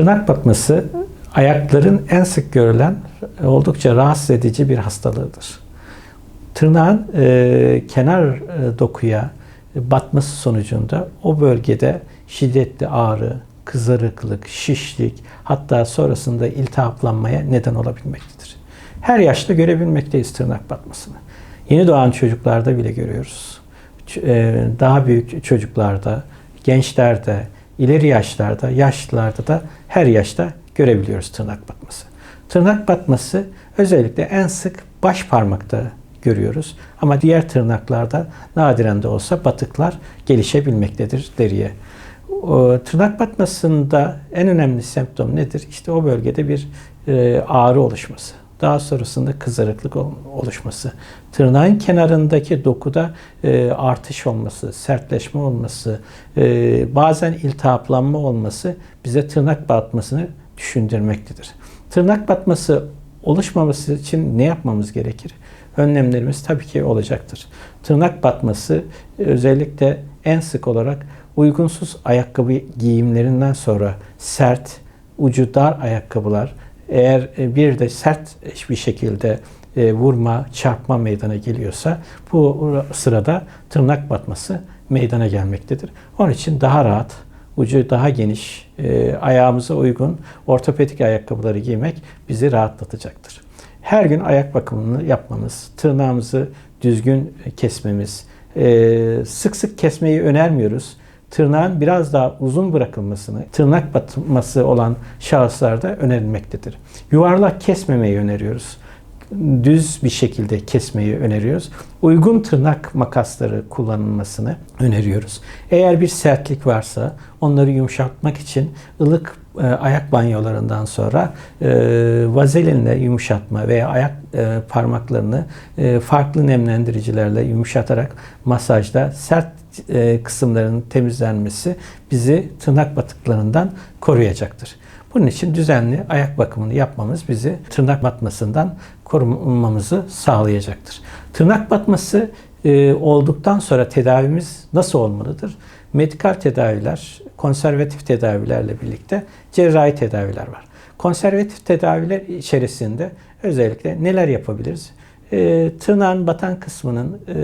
Tırnak batması ayakların en sık görülen oldukça rahatsız edici bir hastalığıdır. Tırnağın e, kenar e, dokuya batması sonucunda o bölgede şiddetli ağrı, kızarıklık, şişlik hatta sonrasında iltihaplanmaya neden olabilmektedir. Her yaşta görebilmekteyiz tırnak batmasını. Yeni doğan çocuklarda bile görüyoruz. E, Daha büyük çocuklarda, gençlerde, ileri yaşlarda, yaşlılarda da her yaşta görebiliyoruz tırnak batması. Tırnak batması özellikle en sık baş parmakta görüyoruz. Ama diğer tırnaklarda nadiren de olsa batıklar gelişebilmektedir deriye. O, tırnak batmasında en önemli semptom nedir? İşte o bölgede bir e, ağrı oluşması. Daha sonrasında kızarıklık ol- oluşması. Tırnağın kenarındaki dokuda e, artış olması, sertleşme olması, e, bazen iltihaplanma olması bize tırnak batmasını düşündürmektedir. Tırnak batması oluşmaması için ne yapmamız gerekir? Önlemlerimiz tabii ki olacaktır. Tırnak batması özellikle en sık olarak uygunsuz ayakkabı giyimlerinden sonra sert, ucu dar ayakkabılar eğer e, bir de sert bir şekilde e, vurma, çarpma meydana geliyorsa bu sırada tırnak batması meydana gelmektedir. Onun için daha rahat, ucu daha geniş, e, ayağımıza uygun ortopedik ayakkabıları giymek bizi rahatlatacaktır. Her gün ayak bakımını yapmamız, tırnağımızı düzgün kesmemiz, sık sık kesmeyi önermiyoruz. Tırnağın biraz daha uzun bırakılmasını, tırnak batması olan şahıslarda önerilmektedir. Yuvarlak kesmemeyi öneriyoruz düz bir şekilde kesmeyi öneriyoruz. Uygun tırnak makasları kullanılmasını öneriyoruz. Eğer bir sertlik varsa onları yumuşatmak için ılık e, ayak banyolarından sonra e, vazelinle yumuşatma veya ayak e, parmaklarını e, farklı nemlendiricilerle yumuşatarak masajda sert e, kısımların temizlenmesi bizi tırnak batıklarından koruyacaktır. Bunun için düzenli ayak bakımını yapmamız bizi tırnak batmasından korunmamızı sağlayacaktır. Tırnak batması e, olduktan sonra tedavimiz nasıl olmalıdır? Medikal tedaviler, konservatif tedavilerle birlikte cerrahi tedaviler var. Konservatif tedaviler içerisinde özellikle neler yapabiliriz? E, tırnağın batan kısmının e,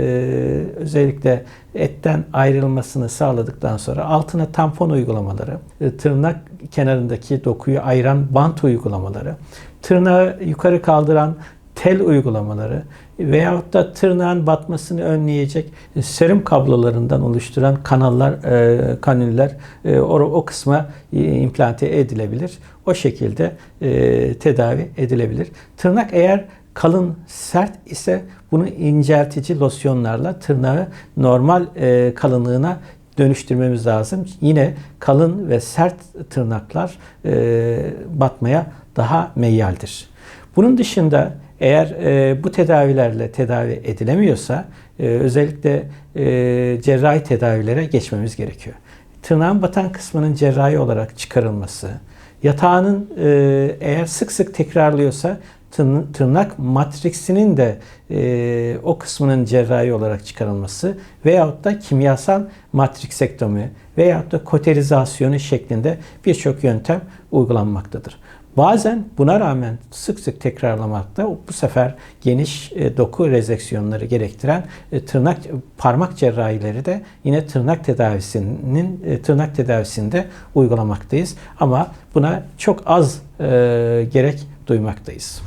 özellikle etten ayrılmasını sağladıktan sonra altına tampon uygulamaları, e, tırnak kenarındaki dokuyu ayıran bant uygulamaları, tırnağı yukarı kaldıran tel uygulamaları veyahut da tırnağın batmasını önleyecek serum kablolarından oluşturan kanallar, e, kanüller e, o, o kısma e, implante edilebilir. O şekilde e, tedavi edilebilir. Tırnak eğer kalın, sert ise bunu inceltici losyonlarla tırnağı normal kalınlığına dönüştürmemiz lazım. Yine kalın ve sert tırnaklar batmaya daha meyyaldir. Bunun dışında eğer e, bu tedavilerle tedavi edilemiyorsa e, özellikle e, cerrahi tedavilere geçmemiz gerekiyor. Tırnağın batan kısmının cerrahi olarak çıkarılması, yatağının e, eğer sık sık tekrarlıyorsa tırn- tırnak matriksinin de e, o kısmının cerrahi olarak çıkarılması veyahut da kimyasal matriksektomi veyahut da koterizasyonu şeklinde birçok yöntem uygulanmaktadır. Bazen buna rağmen sık sık tekrarlamakta bu sefer geniş e, doku rezeksiyonları gerektiren e, tırnak parmak cerrahileri de yine tırnak tedavisinin e, tırnak tedavisinde uygulamaktayız. Ama buna çok az gerek duymaktayız.